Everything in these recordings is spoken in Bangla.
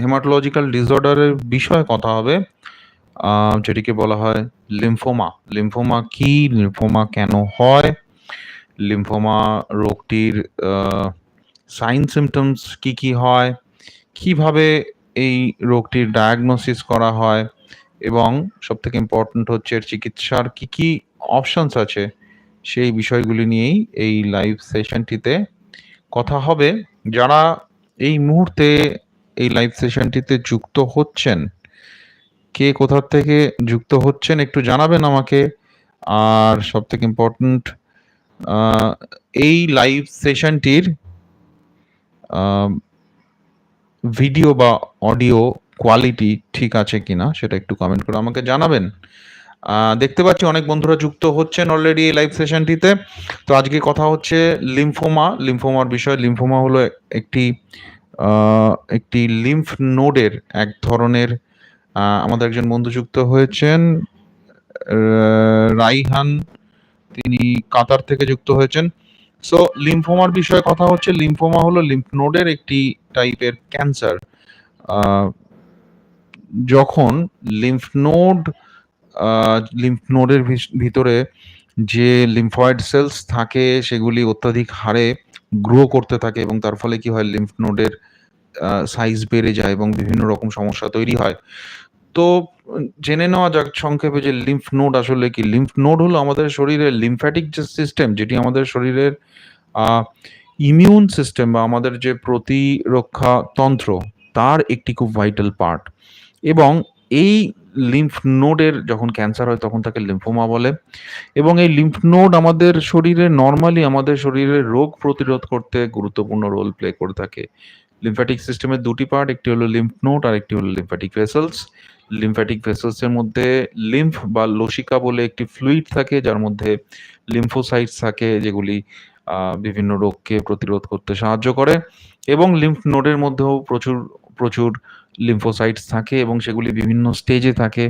হেমাটোলজিক্যাল ডিসঅর্ডারের বিষয়ে কথা হবে? যেটিকে বলা হয় লিম্ফোমা লিম্ফোমা কি? লিম্ফোমা কেন হয়? লিম্ফোমা রোগটির সাইন সিমটমস কি কি হয়? কীভাবে এই রোগটির ডায়াগনোসিস করা হয়? এবং সবথেকে ইম্পর্ট্যান্ট হচ্ছে এর চিকিৎসার কি কি অপশনস আছে? সেই বিষয়গুলি নিয়েই এই লাইভ সেশনটিতে কথা হবে। যারা এই মুহূর্তে এই লাইভ সেশনটিতে যুক্ত হচ্ছেন? কে কোথা থেকে যুক্ত হচ্ছেন একটু জানাবেন আমাকে। আর সব থেকে ইম্পর্টেন্ট এই লাইভ সেশনটির ভিডিও বা অডিও কোয়ালিটি ঠিক আছে কিনা সেটা একটু কমেন্ট করে আমাকে জানাবেন। দেখতে পাচ্ছি অনেক বন্ধুরা যুক্ত হচ্ছেন অলরেডি এই লাইভ সেশনটিতে তো আজকে কথা হচ্ছে লিম্ফোমা লিম্ফোমার বিষয়। লিম্ফোমা হলো একটি একটি লিম্ফ নোডের এক ধরনের আমাদের একজন বন্ধু যুক্ত হয়েছেন রাইহান। তিনি কাতার থেকে যুক্ত হয়েছেন। সো লিম্ফোমার বিষয়ে কথা হচ্ছে। লিম্ফোমা হলো লিম্ফ নোডের একটি টাইপের ক্যান্সার যখন লিম্ফ নোড লিম্ফ নোডের ভিতরে যে লিম্ফয়েড সেলস থাকে, সেগুলি অত্যাধিক হারে গ্রো করতে থাকে এবং তার ফলে কি হয় লিম্ফ নোডের সাইজ বেড়ে যায় এবং বিভিন্ন রকম সমস্যা তৈরি হয়। তো, জেনে নেওয়া যাক সংক্ষেপে যে লিম্ফ নোড আসলে কি। লিম্ফ নোড হলো আমাদের শরীরের লিম্ফ্যাটিক যে সিস্টেম যেটি আমাদের শরীরের ইমিউন সিস্টেম বা আমাদের যে প্রতিরক্ষা তন্ত্র, তার একটি খুব ভাইটাল পার্ট এবং এই লিম্ফ নোডের যখন ক্যান্সার হয়, তখন তাকে লিম্ফোমা বলে। এবং এই লিম্ফ নোড আমাদের শরীরে নর্মালি আমাদের শরীরে রোগ প্রতিরোধ করতে গুরুত্বপূর্ণ রোল প্লে করে থাকে। লিম্ফ্যাটিক সিস্টেমের দুটি পার্ট একটি হলো লিম্ফ নোড আর একটি হলো লিম্ফ্যাটিক ভেসেলস লিম্ফ্যাটিক ভেসেলসের মধ্যে লিম্ফ বা লসিকা বলে একটি ফ্লুইড থাকে, যার মধ্যে লিম্ফোসাইটস থাকে, যেগুলি বিভিন্ন রোগকে প্রতিরোধ করতে সাহায্য করে। এবং লিম্ফ নোডের মধ্যেও প্রচুর প্রচুর লিম্ফোসাইটস থাকে এবং সেগুলি বিভিন্ন স্টেজে থাকে,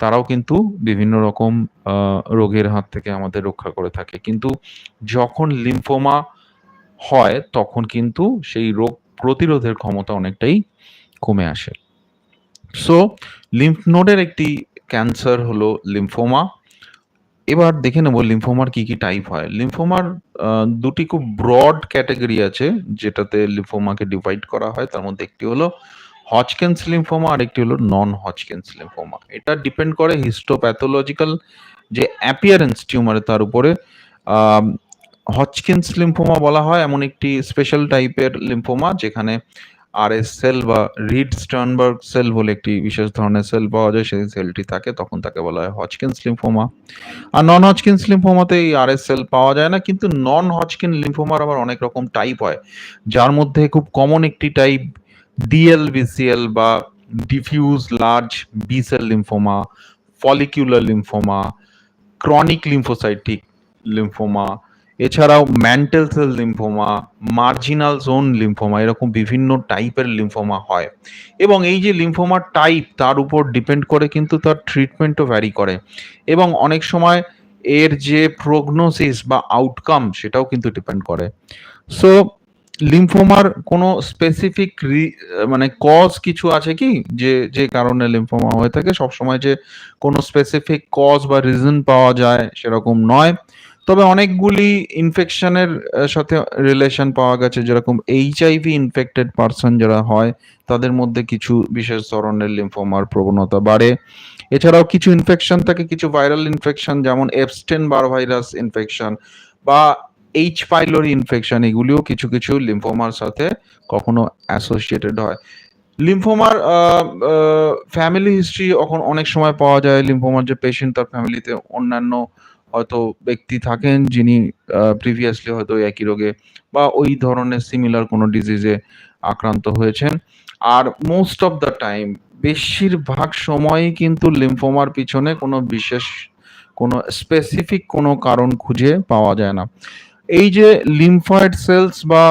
তারাও কিন্তু বিভিন্ন রকম রোগের হাত থেকে আমাদের রক্ষা করে থাকে। কিন্তু যখন লিম্ফোমা হয়, তখন কিন্তু সেই রোগ প্রতিরোধের ক্ষমতা অনেকটাই কমে আসে। সো লিম্ফ নোডের একটি ক্যান্সার হলো লিম্ফোমা এবার দেখে নেব লিম্ফোমার কি কি টাইপ হয়। লিম্ফোমার দুটি খুব ব্রড ক্যাটাগরি আছে, যেটাতে লিম্ফোমাকে ডিভাইড করা হয়। তার মধ্যে একটি হলো হজকেন্স লিম্ফোমা আর একটি হলো নন হজকেন্স লিম্ফোমা এটা ডিপেন্ড করে হিস্টোপ্যাথোলজিক্যাল যে অ্যাপিয়ারেন্স টিউমারে তার উপরে হজকিন্স লিম্ফোমা বলা হয়, এমন একটি স্পেশাল টাইপের লিম্ফোমা যেখানে আর এস সেল বা রিড স্টার্নবার্গ সেল বলে একটি বিশেষ ধরনের সেল পাওয়া যায়, সেই সেলটি থাকে, তখন তাকে বলা হয় হজকিন্স লিম্ফোমা আর নন হজকিন্স লিম্ফোমাতে এই আর এস সেল পাওয়া যায় না, কিন্তু নন হজকিন লিম্ফোমার আবার অনেক রকম টাইপ হয়, যার মধ্যে খুব কমন একটি টাইপ ডিএলবিসিএল বা diffuse large B cell lymphoma follicular lymphoma chronic lymphocytic lymphoma এছাড়াও mantle cell lymphoma marginal zone lymphoma এরকম বিভিন্ন টাইপের লিম্ফোমা হয়। এবং এই যে লিম্ফোমার টাইপ তার উপর ডিপেন্ড করে কিন্তু তার ট্রিটমেন্টও ভ্যারি করে। এবং অনেক সময় এর যে প্রগনোসিস বা আউটকাম সেটাও কিন্তু ডিপেন্ড করে। সো লিম্ফোমার কোনো স্পেসিফিক মানে কজ কিছু আছে কি? যে যে কারণে লিম্ফোমা হয়ে থাকে। সবসময় যে কোনো স্পেসিফিক কজ বা রিজন পাওয়া যায় সেরকম নয়। তবে অনেকগুলি ইনফেকশনের সাথে রিলেশন পাওয়া গেছে। যেরকম এইচআইভি ইনফেক্টেড পারসন যারা হয়, তাদের মধ্যে কিছু বিশেষ ধরনের লিম্ফোমার প্রবণতা বাড়ে। এছাড়াও কিছু ইনফেকশন থাকে, কিছু ভাইরাল ইনফেকশন যেমন এপস্টেন বার ভাইরাস ইনফেকশন বা এইচ পাইলোরি ইনফেকশন এগুলিও কিছু কিছু লিম্ফোমার সাথে কখনো অ্যাসোসিয়েটেড হয়। লিম্ফোমার ফ্যামিলি হিস্ট্রি এখন অনেক সময় পাওয়া যায়। লিম্ফোমার যে পেশেন্ট তার ফ্যামিলিতে অন্যান্য হয়তো ব্যক্তি থাকেন যিনি প্রিভিয়াসলি হয়তো একই রোগে বা ওই ধরনের সিমিলার কোনো ডিজিজে আক্রান্ত হয়েছেন। আর মোস্ট অফ দ্য টাইম বেশিরভাগ সময়ই কিন্তু লিম্ফোমার পিছনে কোনো বিশেষ, কোনো স্পেসিফিক কোনো কারণ খুঁজে পাওয়া যায় না। এই যে লিম্ফয়েড সেলস বা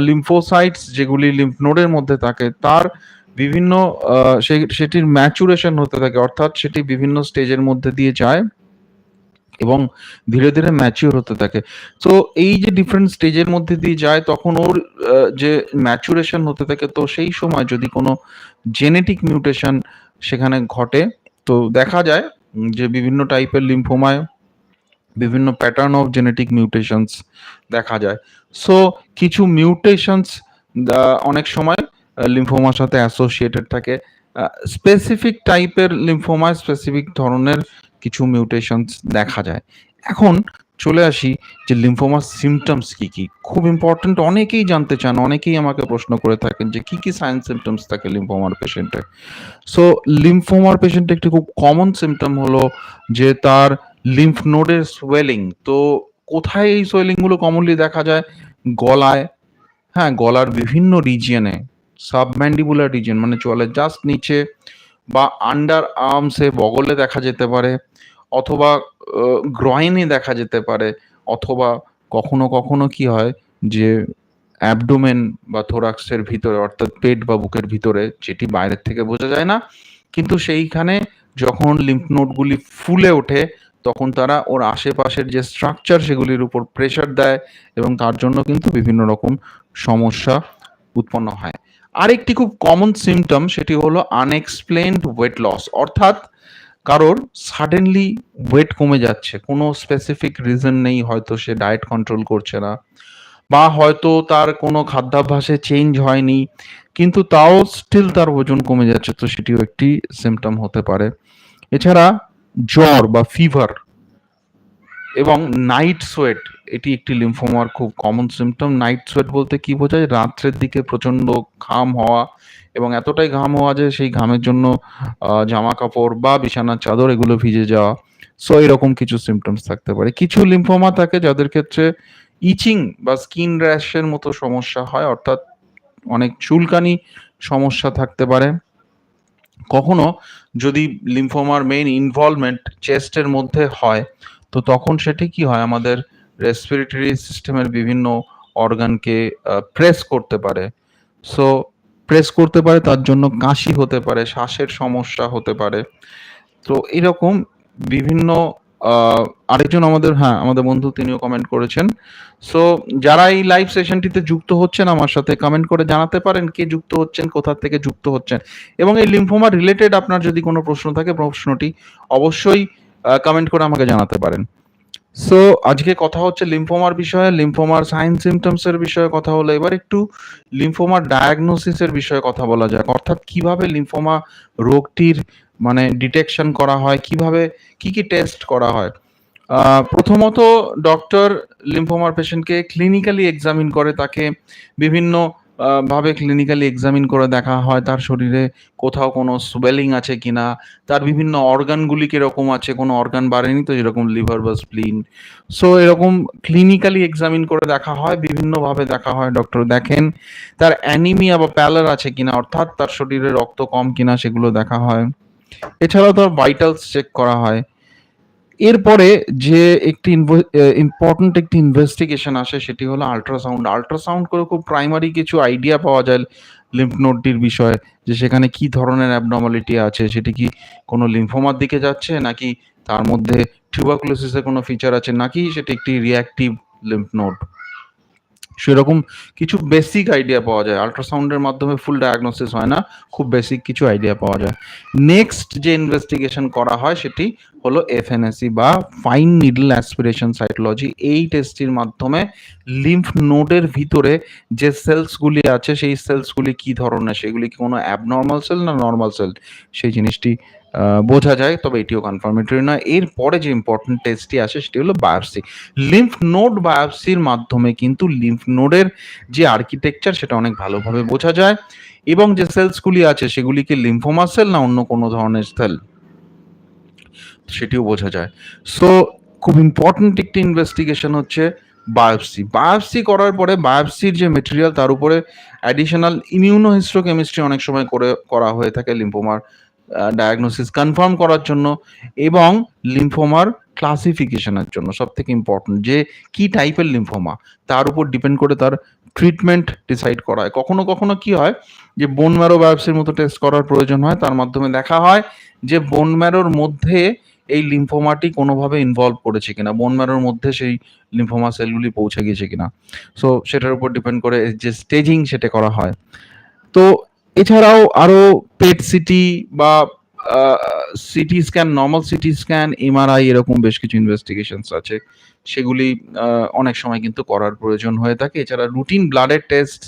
লিম্ফোসাইটস যেগুলি লিম্ফ নোডের মধ্যে থাকে তার বিভিন্ন সেটির ম্যাচুরেশন হতে থাকে অর্থাৎ সেটি বিভিন্ন স্টেজের মধ্যে দিয়ে যায় এবং ধীরে, ধীরে ম্যাচিউর হতে থাকে। তো এই যে ডিফারেন্ট স্টেজের মধ্যে দিয়ে যায় তখন ওর যে ম্যাচুরেশন হতে থাকে তো সেই সময় যদি কোনো জেনেটিক মিউটেশন সেখানে ঘটে তো দেখা যায় যে বিভিন্ন টাইপের লিম্ফোমায় বিভিন্ন প্যাটার্ন অফ জেনেটিক মিউটেশনস দেখা যায়। সো কিছু মিউটেশনস অনেক সময় লিম্ফোমার সাথে অ্যাসোসিয়েটেড থাকে। স্পেসিফিক টাইপের লিম্ফোমায় স্পেসিফিক ধরনের কিছু মিউটেশনস দেখা যায়। এখন চলে আসি যে লিম্ফোমার সিম্পটমস কি, কি? খুব ইম্পোর্টেন্ট অনেকেই জানতে চান, অনেকেই আমাকে প্রশ্ন করে থাকেন যে কি, কি সাইন সিম্পটমস থাকে লিম্ফোমার পেশেন্টে সো লিম্ফোমার পেশেন্টের একটি খুব কমন সিম্পটম হলো যে তার লিম্ফ নোডের সোয়েলিং। তো কোথায় এই সোয়েলিংগুলো কমনলি দেখা যায়? গলায়, হ্যাঁ? গলার বিভিন্ন রিজিয়নে, সাবম্যান্ডিবুলার রিজিয়ন মানে চলে জাস্ট নিচে বা আন্ডার আর্মসে বগলে দেখা যেতে পারে অথবা গ্রয়েনে দেখা যেতে পারে অথবা কখনো, কখনো কি হয় যে অ্যাবডোমেন বা থোরাক্সের ভিতরে অর্থাৎ পেট বা বুকের ভিতরে যেটি বাইরের থেকে বোঝা যায় না। কিন্তু সেইখানে যখন লিম্ফ নোডগুলি ফুলে ওঠে তখন তারা ওর আশেপাশের যে স্ট্রাকচার সেগুলির উপর প্রেশার দেয় এবং তার জন্য কিন্তু বিভিন্ন রকম সমস্যা উৎপন্ন হয়। আরেকটি খুব কমন সিম্পটম সেটি হলো আনএক্সপ্লেইনড ওয়েট লস অর্থাৎ কারোর সাডেনলি ওয়েট কমে যাচ্ছে। কোনো স্পেসিফিক রিজন নেই, হয়তো সে ডায়েট কন্ট্রোল করছে না, বা হয়তো তার কোনো খাদ্যাভ্যাসে চেঞ্জ হয়নি। কিন্তু তাও স্টিল তার ওজন কমে যাচ্ছে। তো সেটিও একটি সিমটম হতে পারে। এছাড়া জ্বর বা ফিভার এবং নাইট সোয়েট এটি একটি লিম্ফোমার খুব কমন সিম্পটম। নাইট সোয়েট বলতে কি বোঝায়? রাত্রের দিকে প্রচণ্ড ঘাম হওয়া এবং এতটাই ঘাম হওয়া যে সেই ঘামের জন্য, আ, জামাকাপড় বা বিছানার চাদর এগুলো ভিজে যাওয়া। সো এরকম কিছু সিম্পটমস থাকতে পারে। কিছু লিম্ফোমা থাকে যাদের ক্ষেত্রে ইচিং বা স্কিন র্যাশের মতো সমস্যা হয়, অর্থাৎ অনেক চুলকানি সমস্যা থাকতে পারে। কখনো যদি লিম্ফোমার মেইন ইনভলভমেন্ট চেস্টের মধ্যে হয়, তো তখন সেটি কি হয় আমাদের রেসপিরেটরি সিস্টেমের বিভিন্ন অর্গানকে প্রেস করতে পারে। সো প্রেস করতে পারে তার জন্য কাশি হতে পারে, শ্বাসের সমস্যা হতে পারে। তো এরকম বিভিন্ন আরেকজন আমাদের হ্যাঁ, আমাদের বন্ধু তিনিও কমেন্ট করেছেন। সো যারা এই লাইভ সেশনটিতে যুক্ত হচ্ছেন আমার সাথে কমেন্ট করে জানাতে পারেন কে যুক্ত হচ্ছেন, কোথা থেকে যুক্ত হচ্ছেন এবং এই লিম্ফোমা রিলেটেড আপনার যদি কোনো প্রশ্ন থাকে প্রশ্নটি অবশ্যই কমেন্ট করে আমাকে জানাতে পারেন। সো আজকে কথা হচ্ছে লিম্ফোমার বিষয়ে, লিম্ফোমার সাইন সিম্পটমস এর বিষয়ে কথা হলো। এবার একটু লিম্ফোমার ডায়াগনোসিস এর বিষয়ে কথা বলা যাক। অর্থাৎ কীভাবে লিম্ফোমা রোগটির মানে ডিটেকশন করা হয়, কীভাবে কি, কি টেস্ট করা হয়? প্রথমত ডক্টর লিম্ফোমার পেশেন্টকে ক্লিনিক্যালি এক্সামিন করে তাকে বিভিন্ন ভাবে ক্লিনিক্যালি এক্সামিন করে দেখা হয় তার শরীরে কোথাও কোনো সোয়েলিং আছে কিনা, তার বিভিন্ন অর্গানগুলি কীরকম আছে, কোনো অর্গান বাড়েনি তো যেরকম লিভার বা স্প্লিন। সো এরকম ক্লিনিক্যালি এক্সামিন করে দেখা হয়, বিভিন্নভাবে দেখা হয়। ডক্টর দেখেন তার অ্যানিমিয়া বা প্যালার আছে কিনা অর্থাৎ তার শরীরে রক্ত কম কিনা সেগুলো দেখা হয়। এছাড়াও তার ভাইটালস চেক করা হয়। এরপরে যে একটি ইম্পর্টেন্ট একটি ইনভেস্টিগেশন আসে সেটি হলো আল্ট্রাসাউন্ড। আল্ট্রাসাউন্ড করে খুব প্রাইমারি কিছু আইডিয়া পাওয়া যায় লিম্ফ নোডটির বিষয়ে যে সেখানে কি ধরনের অ্যাবনর্মালিটি আছে, সেটি কি কোনো লিম্ফোমার দিকে যাচ্ছে নাকি তার মধ্যে টিউবাকুলোসিসের কোনো ফিচার আছে নাকি সেটি একটি রিয়াক্টিভ লিম্ফ নোড। সেরকম কিছু বেসিক আইডিয়া পাওয়া যায়। আল্ট্রাসাউন্ডের মাধ্যমে ফুল ডায়াগনোসিস হয় না। খুব বেসিক কিছু আইডিয়া পাওয়া যায়। নেক্সট যে ইনভেস্টিগেশন করা হয় সেটি হলো এফএনএসি বা ফাইন নিডল অ্যাসপিরেশন সাইটোলজি। এই টেস্টটির মাধ্যমে লিম্ফ নোডের ভিতরে যে সেলসগুলি আছে সেই সেলসগুলি কি ধরনের, সেগুলি কি কোনো অ্যাবনরমাল সেল না নর্মাল সেল সেই জিনিসটি বোঝা যায়। তবে এটিও কনফার্মেটরি নয়। এরপরে যে ইম্পোর্টেন্ট টেস্টটি আসে, সেটি হলো বায়োপসি। লিম্ফ নোড বায়োপসির মাধ্যমে কিন্তু লিম্ফ নোডের যে আর্কিটেকচার সেটা অনেক ভালোভাবে বোঝা যায় এবং যে সেলসগুলি আছে, সেগুলিকে লিম্ফোমা সেল না অন্য কোনো ধরনের সেল সেটিও বোঝা যায়। সো খুব ইম্পোর্টেন্ট একটি ইনভেস্টিগেশন হচ্ছে বায়োপসি। বায়োপসি করার পরে বায়োপসির যে মেটেরিয়াল তার উপরে অ্যাডিশনাল ইমিউনোহিস্টোকেমিস্ট্রি অনেক সময় করে করা হয়ে থাকে লিম্ফোমার আ ডায়াগনোসিস কনফার্ম করার জন্য এবং লিম্ফোমার ক্লাসিফিকেশন এর জন্য সবথেকে ইম্পোর্টেন্ট যে কি টাইপের লিম্ফোমা তার উপর ডিপেন্ড করে তার ট্রিটমেন্ট ডিসাইড করা হয়। কখনো, কখনো কি হয় যে বোন ম্যারো বায়োপসির মতো টেস্ট করার প্রয়োজন হয়। তার মাধ্যমে দেখা হয় যে বোন ম্যারোর মধ্যে এই লিম্ফোমাটি কোনোভাবে ইনভলভ করেছে কিনা বোন ম্যারোর মধ্যে সেই লিম্ফোমা সেলগুলি পৌঁছে গিয়েছে কিনা সো সেটার উপর ডিপেন্ড করে যে স্টেজিং সেটা করা হয় তো এছাড়াও আরও পেট সিটি বা CT scan normal CT scan MRI এরকম বেশ কিছু ইনভেস্টিগেশনস আছে। সেগুলি অনেক সময় কিন্তু করার প্রয়োজন হয়ে থাকে। এছাড়া রুটিন ব্লাডের টেস্ট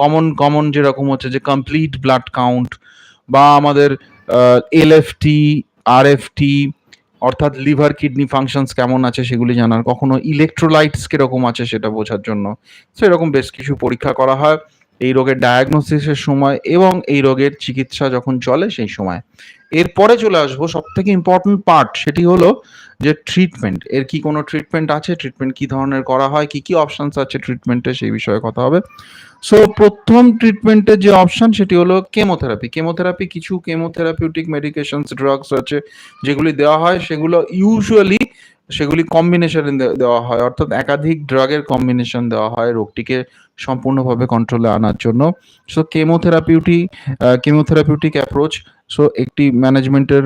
কমন কমন যেরকম হচ্ছে যে কমপ্লিট ব্লাড কাউন্ট বা আমাদের এলএফটি আরএফটি অর্থাৎ লিভার কিডনি ফাংশনস কেমন আছে সেগুলি জানার। কখনো ইলেকট্রোলাইটস কীরকম আছে সেটা বোঝার জন্য। তো এরকম বেশ কিছু পরীক্ষা করা হয়। এই রোগের ডায়াগনোসিসের সময় এবং এই রোগের চিকিৎসা যখন চলে সেই সময়। এরপরে চলে আসব সব থেকে ইম্পর্টেন্ট পার্ট সেটি হলো যে ট্রিটমেন্ট এর কি কোনো ট্রিটমেন্ট আছে? ট্রিটমেন্ট কি ধরনের করা হয়? কি কি অপশানস আছে ট্রিটমেন্টে সেই বিষয়ে কথা হবে। সো প্রথম ট্রিটমেন্টের যে অপশান সেটি হলো কেমোথেরাপি কেমোথেরাপি কিছু কেমোথেরাপিউটিক মেডিকেশনস ড্রাগস আছে, যেগুলি দেওয়া হয়, সেগুলো ইউজুয়ালি সেগুলি কম্বিনেশনে দেওয়া হয়। অর্থাৎ একাধিক ড্রাগের কম্বিনেশন দেওয়া হয় রোগটিকে সম্পূর্ণভাবে কন্ট্রোলে আনার জন্য। সো কেমোথেরাপিউটি কেমোথেরাপিউটিক অ্যাপ্রোচ সো একটি ম্যানেজমেন্টের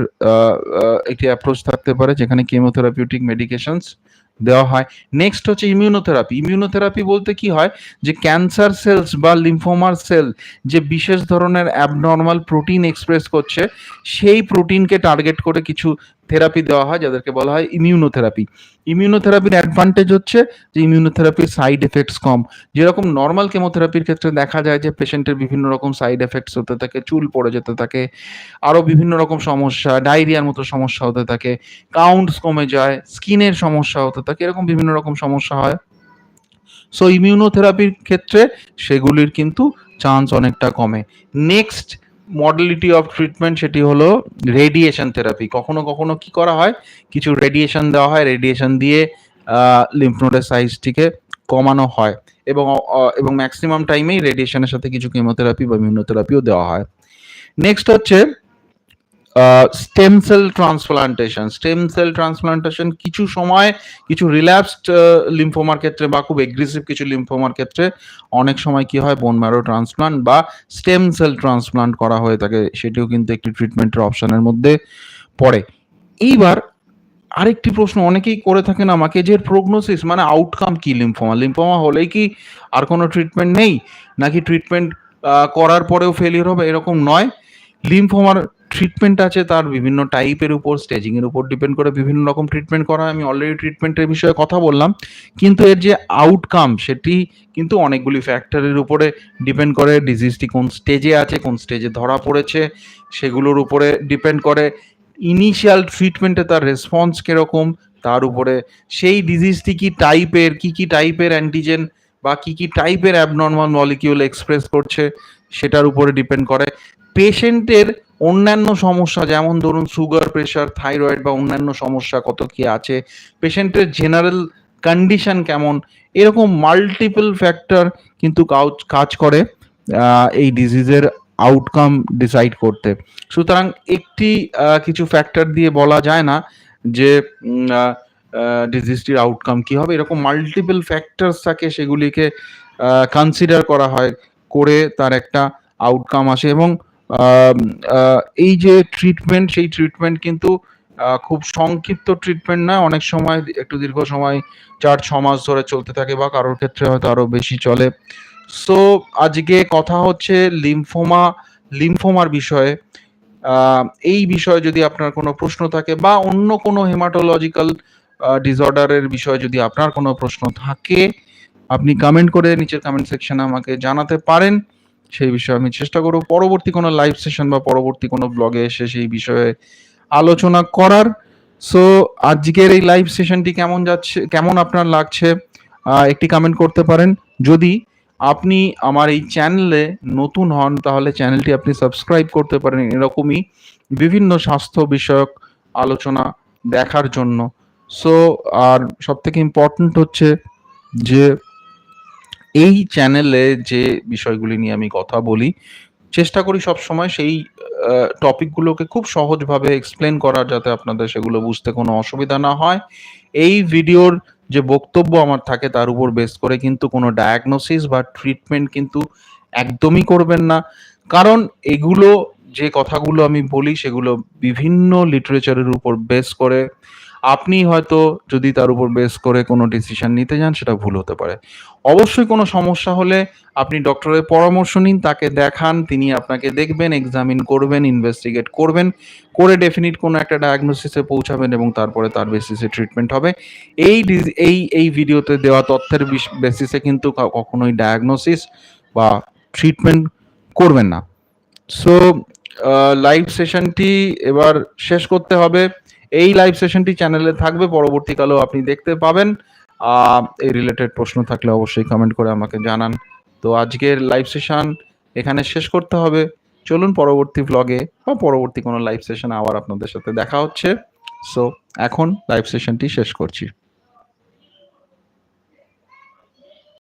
একটি অ্যাপ্রোচ থাকতে পারে যেখানে কেমোথেরাপিউটিক মেডিকেশনস দেওয়া হয়। নেক্সট হচ্ছে ইমিউনোথেরাপি ইমিউনোথেরাপি বলতে কি হয়? যে ক্যান্সার সেলস বা লিম্ফোমার সেল যে বিশেষ ধরনের অ্যাবনর্মাল প্রোটিন এক্সপ্রেস করছে, সেই প্রোটিনকে টার্গেট করে কিছু থেরাপি দেওয়া হয়, যাদেরকে বলা হয় ইমিউনোথেরাপি ইমিউনোথেরাপির অ্যাডভান্টেজ হচ্ছে যে ইমিউনোথেরাপির সাইড এফেক্টস কম। যেরকম নর্মাল কেমোথেরাপির ক্ষেত্রে দেখা যায় যে পেশেন্টের বিভিন্ন রকম সাইড এফেক্টস হতে থাকে, চুল পড়ে যেতে থাকে আরও বিভিন্ন রকম সমস্যা ডায়রিয়ার মতো সমস্যা হতে থাকে কাউন্টস কমে যায় স্কিনের সমস্যা হতে থাকে, এরকম বিভিন্ন রকম সমস্যা হয়। সো ইমিউনোথেরাপির ক্ষেত্রে সেগুলির কিন্তু চান্স অনেকটা কমে। নেক্সট মডেলিটি অফ ট্রিটমেন্ট সেটি হলো রেডিয়েশন থেরাপি কখনো কখনো কি করা হয়? কিছু রেডিয়েশন দেওয়া হয় রেডিয়েশন দিয়ে লিম্ফনোডের সাইজটিকে কমানো হয় এবং এবং ম্যাক্সিমাম টাইমেই রেডিয়েশনের সাথে কিছু কেমোথেরাপি বা ইমিউনোথেরাপিও দেওয়া হয়। নেক্সট হচ্ছে stem cell transplantation stem cell transplantation কিছু সময়, কিছু রিল্যাপসড লিম্ফোমার ক্ষেত্রে বা খুব এগ্রেসিভ কিছু লিম্ফোমার ক্ষেত্রে অনেক সময় কি হয় বোন ম্যারো ট্রান্সপ্লান্ট বা স্টেম সেল ট্রান্সপ্লান্ট করা হয়ে থাকে। সেটিও কিন্তু একটি ট্রিটমেন্টের অপশনের মধ্যে পড়ে। এইবার আরেকটি প্রশ্ন, অনেকেই করে থাকেন আমাকে যে প্রগনোসিস মানে আউটকাম কি লিম্ফোমা লিম্ফোমা হলেই কি আর কোনো ট্রিটমেন্ট নেই? নাকি ট্রিটমেন্ট করার পরেও ফেলিয়ার হবে? এরকম নয়। লিম্ফোমার ট্রিটমেন্ট আছে, তার বিভিন্ন টাইপের উপর স্টেজিং এর উপর ডিপেন্ড করে বিভিন্ন রকম ট্রিটমেন্ট করা আমি অলরেডি ট্রিটমেন্টের বিষয়ে কথা বললাম, কিন্তু এর যে আউটকাম সেটি কিন্তু অনেকগুলি ফ্যাক্টরের উপরে ডিপেন্ড করে। ডিজিজটি কোন স্টেজে আছে, কোন স্টেজে ধরা পড়েছে, সেগুলোর উপরে ডিপেন্ড করে। ইনিশিয়াল ট্রিটমেন্টে তার রেসপন্স কীরকম, তার উপরে সেই ডিজিজটি কি টাইপের কি কি টাইপের অ্যান্টিজেন বা কি কি টাইপের অ্যাবনর্মাল মলিকিউল এক্সপ্রেস করছে, সেটার উপরে ডিপেন্ড করে। পেশেন্টের অন্যান্য সমস্যা, যেমন ধরুন সুগার প্রেশার থাইরয়েড বা অন্যান্য সমস্যা কত কি আছে, পেশেন্টের জেনারেল কন্ডিশন কেমন, এরকম মাল্টিপল ফ্যাক্টর কিন্তু কাজ করে এই ডিজিজের আউটকাম ডিসাইড করতে। সুতরাং একটি কিছু ফ্যাক্টর দিয়ে বলা যায় না যে ডিজিজটির আউটকাম কি হবে। এরকম মাল্টিপল ফ্যাক্টরস থাকে সেগুলিকে কনসিডার করা হয়, করে তার একটা আউটকাম আসে এবং এই যে ট্রিটমেন্ট সেই ট্রিটমেন্ট কিন্তু খুব সংক্ষিপ্ত ট্রিটমেন্ট নয় অনেক সময় একটু দীর্ঘ সময়, চার, ছ মাস ধরে চলতে থাকে বা কারোর ক্ষেত্রে হয়তো আরও বেশি চলে। সো আজকে কথা হচ্ছে লিম্ফোমা লিম্ফোমার বিষয়ে। এই বিষয়ে যদি আপনার কোনো প্রশ্ন থাকে বা অন্য কোনো হেমাটোলজিক্যাল ডিসঅর্ডারের বিষয়ে যদি আপনার কোনো প্রশ্ন থাকে, আপনি কমেন্ট করে নিচের কমেন্ট সেকশনে আমাকে জানাতে পারেন। সেই বিষয়ে আমি চেষ্টা করব। পরবর্তী কোনো লাইভ সেশন বা পরবর্তী কোনো ব্লগে এসে সেই বিষয়ে আলোচনা করার। সো আজকের এই লাইভ সেশনটি কেমন যাচ্ছে, কেমন আপনার লাগছে একটি কমেন্ট করতে পারেন। যদি আপনি আমার এই চ্যানেলে নতুন হন, তাহলে চ্যানেলটি আপনি সাবস্ক্রাইব করতে পারেন এরকমই বিভিন্ন স্বাস্থ্য বিষয়ক আলোচনা দেখার জন্য। সো আর সব থেকে ইম্পর্ট্যান্ট হচ্ছে যে এই চ্যানেলে যে বিষয়গুলি নিয়ে আমি কথা বলি, চেষ্টা করি সব সময় সেই টপিকগুলোকে খুব সহজভাবে এক্সপ্লেন করার যাতে আপনাদের সেগুলো বুঝতে কোনো অসুবিধা না হয়। এই ভিডিওর যে বক্তব্য আমার থাকে তার উপর বেস করে কিন্তু কোনো ডায়াগনোসিস বা ট্রিটমেন্ট কিন্তু একদমই করবেন না। কারণ এগুলো যে কথাগুলো আমি বলি সেগুলো বিভিন্ন লিটারেচারের উপর বেস করে আপনি হয়তো যদি তার উপর বেস করে কোনো ডিসিশন নিতে যান, সেটা ভুল হতে পারে। অবশ্যই কোনো সমস্যা হলে আপনি ডক্টরের পরামর্শ নিন, তাকে দেখান, তিনি আপনাকে দেখবেন এক্সামিন করবেন ইনভেস্টিগেট করবেন, করে ডেফিনিট কোনো একটা ডায়াগনোসিসে পৌঁছাবেন এবং তারপরে তার বেসিসে ট্রিটমেন্ট হবে। এই এই এই ভিডিওতে দেওয়া তথ্যের বেসিসে কিন্তু কখনোই ডায়াগনোসিস বা ট্রিটমেন্ট করবেন না। সো লাইভ সেশনটি এবার শেষ করতে হবে। এই লাইভ সেশনটি চ্যানেলে থাকবে, পরবর্তীকালেও আপনি দেখতে পাবেন। এই রিলেটেড প্রশ্ন থাকলে অবশ্যই কমেন্ট করে আমাকে জানান। তো আজকের লাইভ সেশন এখানে শেষ করতে হবে। চলুন পরবর্তী ব্লগে বা পরবর্তী কোনো লাইভ সেশন আবার আপনাদের সাথে দেখা হচ্ছে। সো এখন লাইভ সেশনটি শেষ করছি।